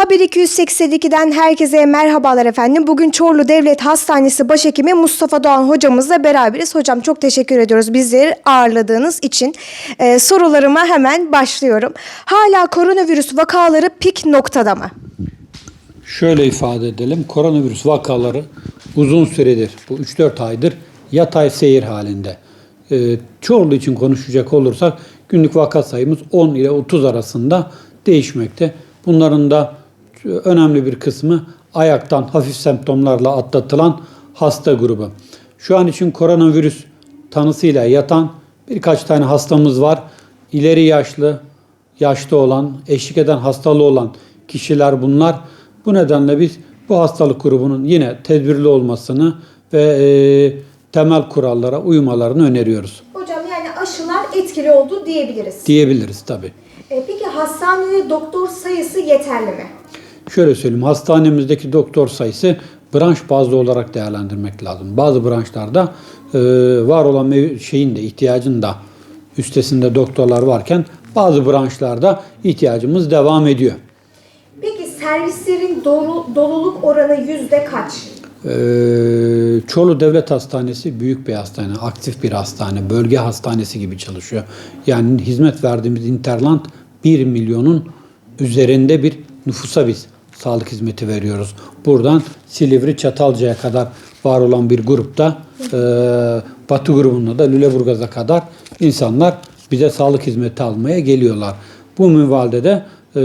Haber 282'den herkese merhabalar efendim. Bugün Çorlu Devlet Hastanesi Başhekimi Mustafa Doğan hocamızla beraberiz. Hocam çok teşekkür ediyoruz bizleri ağırladığınız için. Ee, sorularıma hemen başlıyorum. Hala koronavirüs vakaları pik noktada mı? Şöyle ifade edelim. Koronavirüs vakaları uzun süredir, bu 3-4 aydır yatay seyir halinde. Ee, Çorlu için konuşacak olursak günlük vaka sayımız 10 ile 30 arasında değişmekte. Bunların da önemli bir kısmı ayaktan hafif semptomlarla atlatılan hasta grubu. Şu an için koronavirüs tanısıyla yatan birkaç tane hastamız var. İleri yaşlı, yaşlı olan, eşlik eden hastalığı olan kişiler bunlar. Bu nedenle biz bu hastalık grubunun yine tedbirli olmasını ve e, temel kurallara uymalarını öneriyoruz. Hocam yani aşılar etkili oldu diyebiliriz. Diyebiliriz tabii. Ee, peki hastanede doktor sayısı yeterli mi? Şöyle söyleyeyim, hastanemizdeki doktor sayısı branş bazlı olarak değerlendirmek lazım. Bazı branşlarda e, var olan şeyin de ihtiyacın da üstesinde doktorlar varken bazı branşlarda ihtiyacımız devam ediyor. Peki servislerin dolu, doluluk oranı yüzde kaç? Ee, Çorlu Devlet Hastanesi büyük bir hastane, aktif bir hastane, bölge hastanesi gibi çalışıyor. Yani hizmet verdiğimiz Interland 1 milyonun üzerinde bir nüfusa biz sağlık hizmeti veriyoruz. Buradan Silivri Çatalca'ya kadar var olan bir grupta e, Batı grubunda da Lüleburgaz'a kadar insanlar bize sağlık hizmeti almaya geliyorlar. Bu minvalde de e,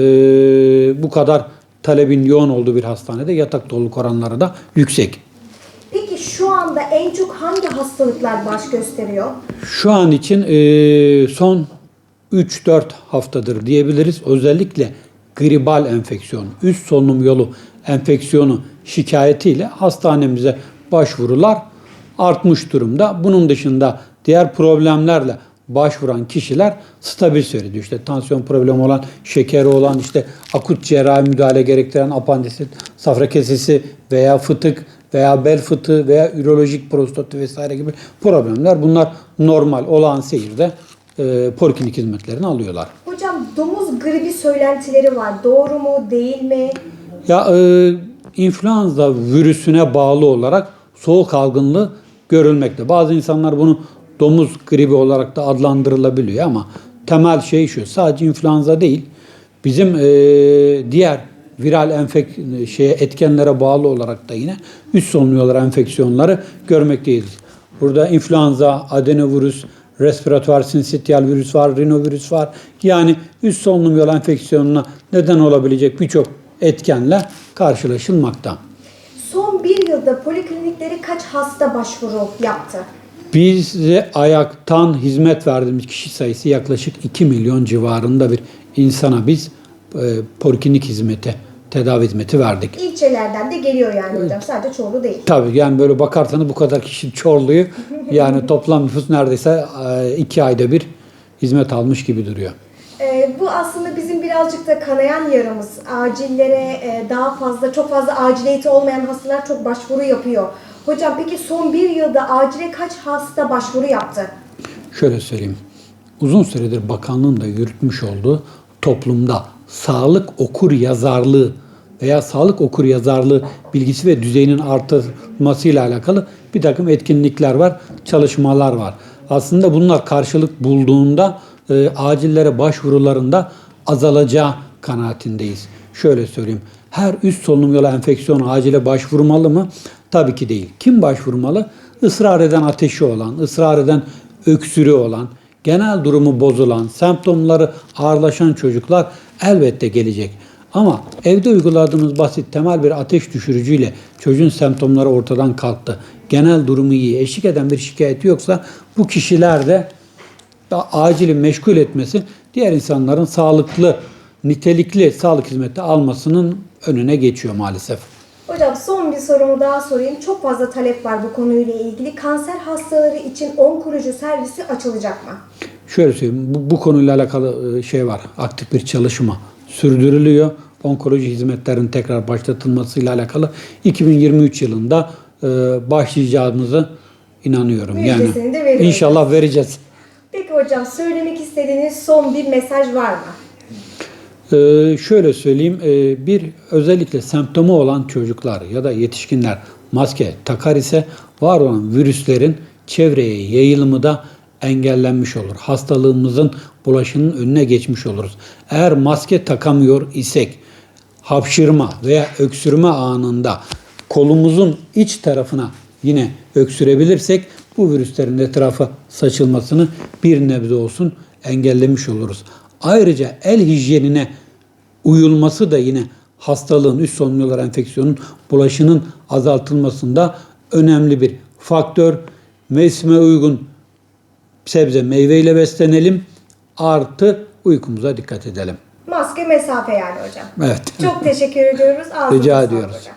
bu kadar talebin yoğun olduğu bir hastanede yatak doluluk oranları da yüksek. Peki şu anda en çok hangi hastalıklar baş gösteriyor? Şu an için e, son 3-4 haftadır diyebiliriz. Özellikle gribal enfeksiyon, üst solunum yolu enfeksiyonu şikayetiyle hastanemize başvurular artmış durumda. Bunun dışında diğer problemlerle başvuran kişiler stabil seyrediyor. İşte tansiyon problemi olan, şekeri olan, işte akut cerrahi müdahale gerektiren apandisit, safra kesesi veya fıtık veya bel fıtığı veya ürolojik prostati vesaire gibi problemler bunlar normal olağan seyirde e, poliklinik hizmetlerini alıyorlar. Domuz gribi söylentileri var. Doğru mu, değil mi? Ya e, influenza virüsüne bağlı olarak soğuk algınlığı görülmekte. Bazı insanlar bunu domuz gribi olarak da adlandırılabiliyor ama temel şey şu sadece influenza değil bizim e, diğer viral enfek şeye etkenlere bağlı olarak da yine üst solunum yolları enfeksiyonları görmekteyiz. Burada influenza, adenovirüs, respiratuar sinsitiyal virüs var, rinovirüs var. Yani üst solunum yolu enfeksiyonuna neden olabilecek birçok etkenle karşılaşılmakta. Son bir yılda polikliniklere kaç hasta başvuru yaptı? Bize ayaktan hizmet verdiğimiz kişi sayısı yaklaşık 2 milyon civarında bir insana biz e, poliklinik hizmeti, tedavi hizmeti verdik. İlçelerden de geliyor yani hocam. Sadece Çorlu değil. Tabii yani böyle bakarsanız bu kadar kişi Çorlu'yu yani toplam nüfus neredeyse e, iki ayda bir hizmet almış gibi duruyor. Ee, bu aslında bizim birazcık da kanayan yaramız. Acillere e, daha fazla, çok fazla aciliyeti olmayan hastalar çok başvuru yapıyor. Hocam peki son bir yılda acile kaç hasta başvuru yaptı? Şöyle söyleyeyim. Uzun süredir bakanlığın da yürütmüş olduğu toplumda sağlık okur yazarlığı veya sağlık okur yazarlığı bilgisi ve düzeyinin artırılmasıyla alakalı bir takım etkinlikler var, çalışmalar var. Aslında bunlar karşılık bulduğunda e, acillere başvurularında azalacağı kanaatindeyiz. Şöyle söyleyeyim. Her üst solunum yolu enfeksiyonu acile başvurmalı mı? Tabii ki değil. Kim başvurmalı? Israr eden ateşi olan, ısrar eden öksürüğü olan, genel durumu bozulan, semptomları ağırlaşan çocuklar elbette gelecek. Ama evde uyguladığımız basit temel bir ateş düşürücüyle çocuğun semptomları ortadan kalktı. Genel durumu iyi, eşlik eden bir şikayeti yoksa bu kişiler de da acili meşgul etmesi diğer insanların sağlıklı, nitelikli sağlık hizmeti almasının önüne geçiyor maalesef. Hocam son bir sorumu daha sorayım. Çok fazla talep var bu konuyla ilgili. Kanser hastaları için onkoloji servisi açılacak mı? Şöyle söyleyeyim, bu, bu konuyla alakalı e, şey var, aktif bir çalışma sürdürülüyor. Onkoloji hizmetlerinin tekrar başlatılmasıyla alakalı 2023 yılında e, başlayacağımızı inanıyorum. Müjdesini de veriyoruz. inşallah vereceğiz. Peki hocam söylemek istediğiniz son bir mesaj var mı? Ee, şöyle söyleyeyim, e, bir özellikle semptomu olan çocuklar ya da yetişkinler maske takar ise var olan virüslerin çevreye yayılımı da engellenmiş olur. Hastalığımızın bulaşının önüne geçmiş oluruz. Eğer maske takamıyor isek hapşırma veya öksürme anında kolumuzun iç tarafına yine öksürebilirsek bu virüslerin etrafa saçılmasını bir nebze olsun engellemiş oluruz. Ayrıca el hijyenine uyulması da yine hastalığın, üst solunum yolları enfeksiyonun bulaşının azaltılmasında önemli bir faktör. Mevsime uygun sebze meyveyle beslenelim. Artı uykumuza dikkat edelim. Maske mesafe yani hocam. Evet. Çok teşekkür ediyoruz. Ağzınıza Rica ediyoruz. hocam.